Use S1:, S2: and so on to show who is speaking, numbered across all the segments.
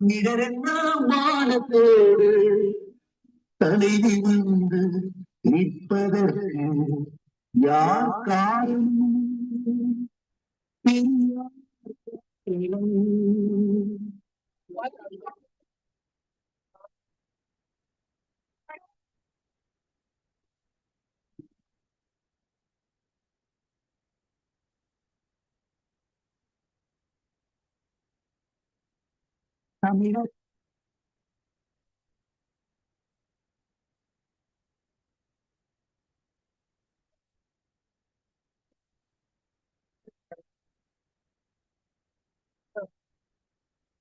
S1: நிகரெல்லாம் வானத்தோடு தலைவி வந்து நிற்பதற்கு யார் காரணம்? பெரியார் இளம். தமிழர்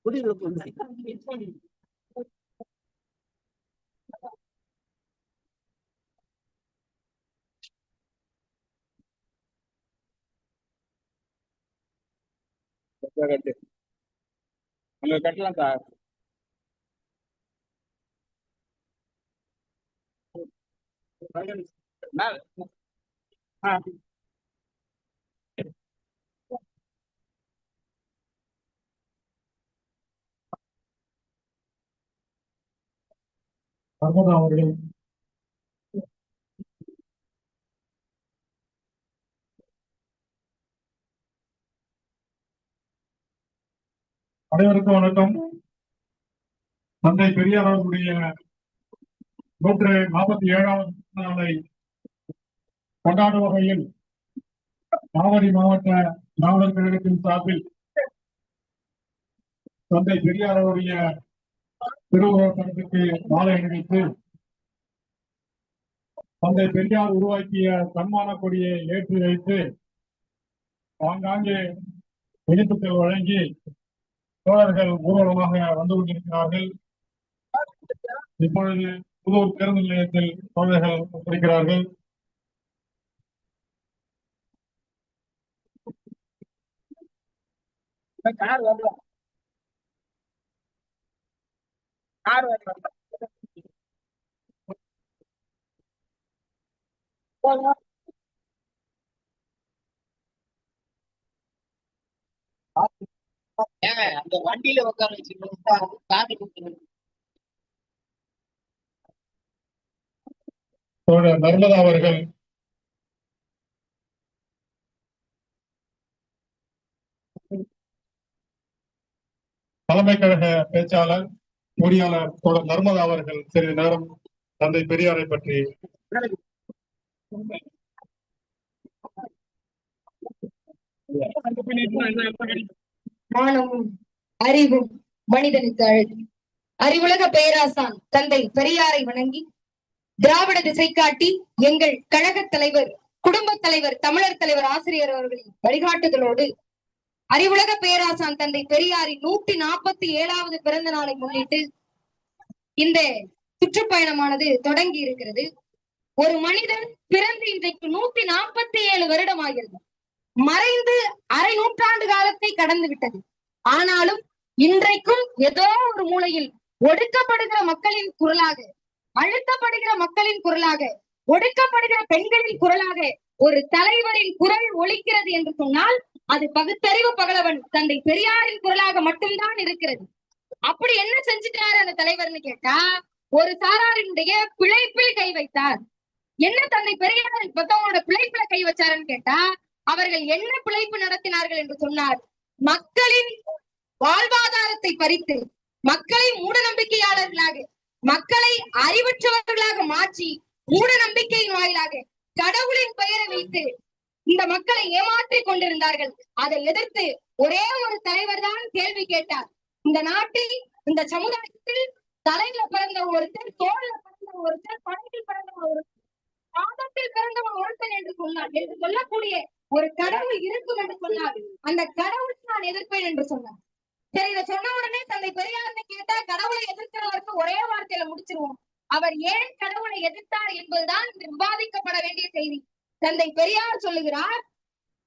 S1: குடிகளுக்கு
S2: கட்டு உங்களுக்கு கட்டலாம் சார் ஆ.
S3: நர்மதா அவர்கள் அனைவருக்கும் வணக்கம். தந்தை பெரியார் அவர்களுடைய நூற்று நாற்பத்தி ஏழாவது நாளை கொண்டாடும் வகையில் நாவடி மாவட்ட நாவலர் கழகத்தின் சார்பில் தந்தை பெரியார் அவருடைய திருவுருவப்படத்துக்கு மாலை அணிவித்து தந்தை பெரியார் உருவாக்கிய சன்மான கொடியை ஏற்றி வைத்து ஆங்காங்கே இனிப்புகள் வழங்கி தோழர்கள் ஊர்வலமாக வந்து கொண்டிருக்கிறார்கள். இப்பொழுது புதூர் பேருந்து நிலையத்தில் தோழர்கள் இருக்கிறார்கள்
S2: கார் வரலாம் கார் வரல. ஏங்க அந்த வண்டியில உட்கார வச்சுருந்தா கார் கொடுத்துருங்க
S3: தோழர் நர்மதா அவர்கள். தலைமை கழக பேச்சாளர் பொறியாளர் தோழர் நர்மதா அவர்கள் சிறிது நேரம் தந்தை பெரியாரை பற்றி
S4: மானமும் அறிவும் மனிதனுக்கு அழகு. அறிவுலக பேராசான் தந்தை பெரியாரை வணங்கி திராவிட திசை காட்டி எங்கள் கழக தலைவர் குடும்ப தலைவர் தமிழர் தலைவர் ஆசிரியர் அவர்களின் வழிகாட்டுதலோடு அறிவுலக பேராசான் தந்தை பெரியாரின் நூத்தி நாற்பத்தி ஏழாவது பிறந்த நாளை முன்னிட்டு இந்த சுற்றுப்பயணமானது தொடங்கி இருக்கிறது. ஒரு மனிதன் பிறந்து இன்றைக்கு நூத்தி நாற்பத்தி ஏழு வருடம் ஆகிறது. மறைந்து அரை கடந்து விட்டது. ஆனாலும் இன்றைக்கும் ஏதோ ஒரு மூலையில் ஒடுக்கப்படுகிற மக்களின் குரலாக அழுத்தப்படுகிற மக்களின் குரலாக ஒடுக்கப்படுகிற பெண்களின் குரலாக ஒரு தலைவரின் குரல் ஒழிக்கிறது என்று சொன்னால் அது பகுத்தறிவு பகலவன் தந்தை பெரியாரின் குரலாக மட்டும்தான் இருக்கிறது. அப்படி என்ன செஞ்சுட்டாரு அந்த தலைவர்னு கேட்டா ஒரு சாராரினுடைய பிழைப்பில் கை வைத்தார். என்ன தந்தை பெரியார் மத்தவங்களோட பிழைப்புல கை வச்சாருன்னு கேட்டா அவர்கள் என்ன பிழைப்பு நடத்தினார்கள் என்று சொன்னார்? மக்களின் வாழ்வாதாரத்தை பறித்து மக்களை மூட நம்பிக்கையாளர்களாக மக்களை அறிவற்றவர்களாக மாற்றி மூட நம்பிக்கையின் வாயிலாக கடவுளின் பெயரை வைத்து இந்த மக்களை ஏமாற்றிக் கொண்டிருந்தார்கள். அதை எதிர்த்து ஒரே ஒரு தலைவர் தான் கேள்வி கேட்டார். இந்த நாட்டில் இந்த சமுதாயத்தில் தலையில பிறந்த ஒருத்தர் தோல்ல பிறந்த ஒருத்தர் படையில் பிறந்த ஒருத்தர் பாதத்தில் பிறந்தவன் ஒருத்தன் என்று சொன்னார் என்று சொல்லக்கூடிய ஒரு கடவுள் இருக்கும் என்று சொன்னார். அந்த கடவுளுக்கு நான் எதிர்ப்பேன் என்று சொன்னார். சரி இதை சொன்ன உடனே தந்தை பெரியார்னு கேட்டா கடவுளை எதிர்க்கிறவருக்கு ஒரே வார்த்தையில முடிச்சிருவோம். அவர் ஏன் கடவுளை எதிர்த்தார் என்பதுதான் விவாதிக்கப்பட வேண்டிய செய்தி. தந்தை பெரியார் சொல்லுகிறார்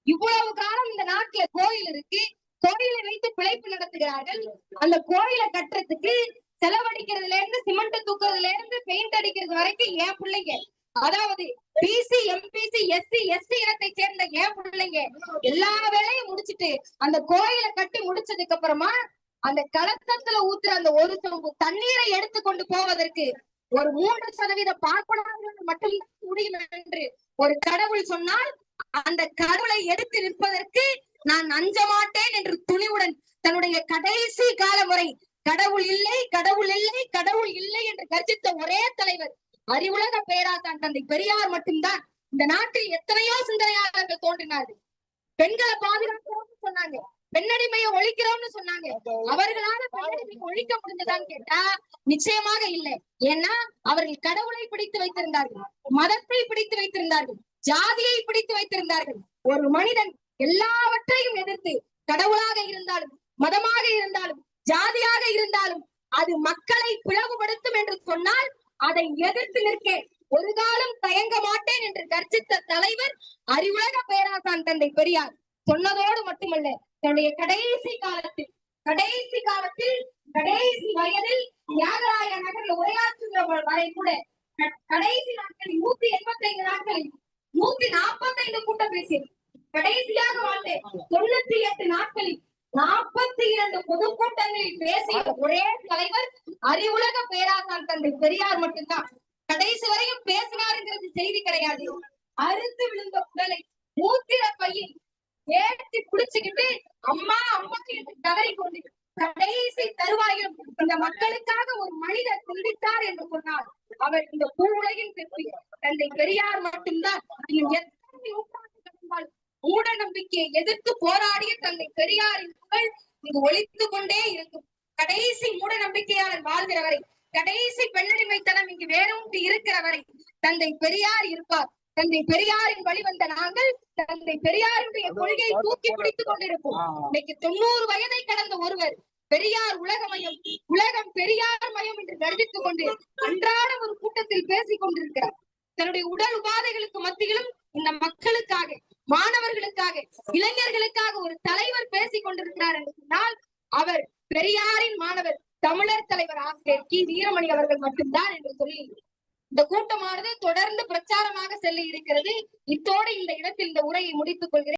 S4: இவ்வளவு காலம் இந்த நாட்டுல கோயில் இருக்கு. கோயிலை வைத்து பிழைப்பு நடத்துகிறார்கள். அந்த கோயிலை கட்டுறதுக்கு செலவழிக்கிறதுல இருந்து சிமெண்ட் தூக்குறதுல இருந்து பெயிண்ட் அடிக்கிறது வரைக்கும் என் பிள்ளைங்க அதாவது பிசி எம்பிசி எஸ்சி எஸ்டி இனத்தை சேர்ந்த ஏன் பிள்ளைங்க எல்லா வேலையும் முடிச்சிட்டு அந்த கோயிலை கட்டி முடிச்சதுக்கு அப்புறமா அந்த கலசத்துல ஊத்துற அந்த ஒரு சொம்பு தண்ணீரை எடுத்து கொண்டு போவதற்கு ஒரு மூன்று சதவீத பார்ப்பனர்கள் மட்டும் முடியும் என்று ஒரு கடவுள் சொன்னால் அந்த கடவுளை எடுத்து நிற்பதற்கு நான் அஞ்ச மாட்டேன் என்று துணிவுடன் தன்னுடைய கடைசி கால முறை கடவுள் இல்லை கடவுள் இல்லை கடவுள் இல்லை என்று கர்ஜித்த ஒரே தலைவர் அறிவுலக பேராசான் தந்தை பெரியார் மட்டும்தான் இந்த நாட்டில் எத்தனையோ சிந்தனையாளர்கள் தோன்றினார்கள். பெண்களை பாதுகாக்கிறோம்னு சொன்னாங்க. பெண்ணடிமையை ஒழிக்கிறோம்னு சொன்னாங்க. அவர்களால பெண்ணடிமையை ஒழிக்க முடிஞ்சதான்னு கேட்டா நிச்சயமாக இல்லை. ஏன்னா அவர்கள் கடவுளை பிடித்து வைத்திருந்தார்கள் மதத்தை பிடித்து வைத்திருந்தார்கள் ஜாதியை பிடித்து வைத்திருந்தார்கள். ஒரு மனிதன் எல்லாவற்றையும் எதிர்த்து கடவுளாக இருந்தாலும் மதமாக இருந்தாலும் ஜாதியாக இருந்தாலும் அது மக்களை பிளவுபடுத்தும் என்று சொன்னால் அதை எதிர்த்து நிற்கேன் ஒரு காலம் தயங்க மாட்டேன் என்று கர்ஜித்த தலைவர் அறிவுலக பேராசான் தந்தை பெரியார். சொன்னதோடு மட்டுமல்ல தன்னுடைய கடைசி காலத்தில் கடைசி காலத்தில் கடைசி வயதில் தியாகராய நகரில் உரையாற்றுகிற வரை கூட கடைசி நாட்களில் நூத்தி எண்பத்தி ஐந்து நாட்களில் நூத்தி நாற்பத்தி ஐந்து கூட்டம் பேசியது. கடைசியாக வாழ்ந்த தொண்ணூத்தி எட்டு நாட்களில் நாற்பத்தி இரண்டு பொதுக்கூட்டங்களில் பேசிய ஒரே தலைவர் அறிவுலக பேராசான் தந்தை பெரியார் மட்டும்தான். கடைசி வரையும் பேசினாருங்கிறது செய்தி கிடையாது. அறுத்து விழுந்த உடலை மூத்திர பையில் ஏற்றி குடிச்சுக்கிட்டு அம்மா அம்மா என்று கதறி கொண்டு கடைசி தருவாயில் இந்த மக்களுக்காக ஒரு மனிதர் துண்டித்தார் என்று சொன்னார். அவர் இந்த பூ உலகின் சிற்பி தந்தை பெரியார் மட்டும்தான். இன்னும் எத்தனை நூற்றாண்டு மூட நம்பிக்கையை எதிர்த்து போராடிய தந்தை பெரியாரின் புகழ் இங்கு ஒழித்து கொண்டே இருக்கும். கடைசி மூட நம்பிக்கையாளர் வாழ்கிற வரை கடைசி பெண்ணடிமைத்தனம் இங்கு வேரூன்றி இருக்கிற வரை தந்தை பெரியார் இருப்பார். தந்தை பெரியாரின் வழிவந்த நாங்கள் தந்தை பெரியாருடைய கொள்கையை தூக்கி பிடித்துக் கொண்டிருப்போம். இன்னைக்கு தொண்ணூறு வயதை கடந்த ஒருவர் பெரியார் உலகமயம் உலகம் பெரியார் மயம் என்று கருதித்துக் கொண்டு அன்றாட ஒரு கூட்டத்தில் பேசிக் கொண்டிருக்கிறார். தன்னுடைய உடல் உபாதைகளுக்கு மத்தியிலும் இந்த மக்களுக்காக மாணவர்களுக்காக இளைஞர்களுக்காக ஒரு தலைவர் பேசிக் கொண்டிருக்கிறார் என்று சொன்னால் அவர் பெரியாரின் மாணவர் தமிழர் தலைவர் ஆசிரியர் கி. வீரமணி அவர்கள் மட்டும்தான் என்று சொல்லி இந்த கூட்டமானது தொடர்ந்து பிரச்சாரமாக செல்ல இருக்கிறது இத்தோடு இந்த இடத்தில் இந்த உரையை முடித்துக் கொள்கிறேன்.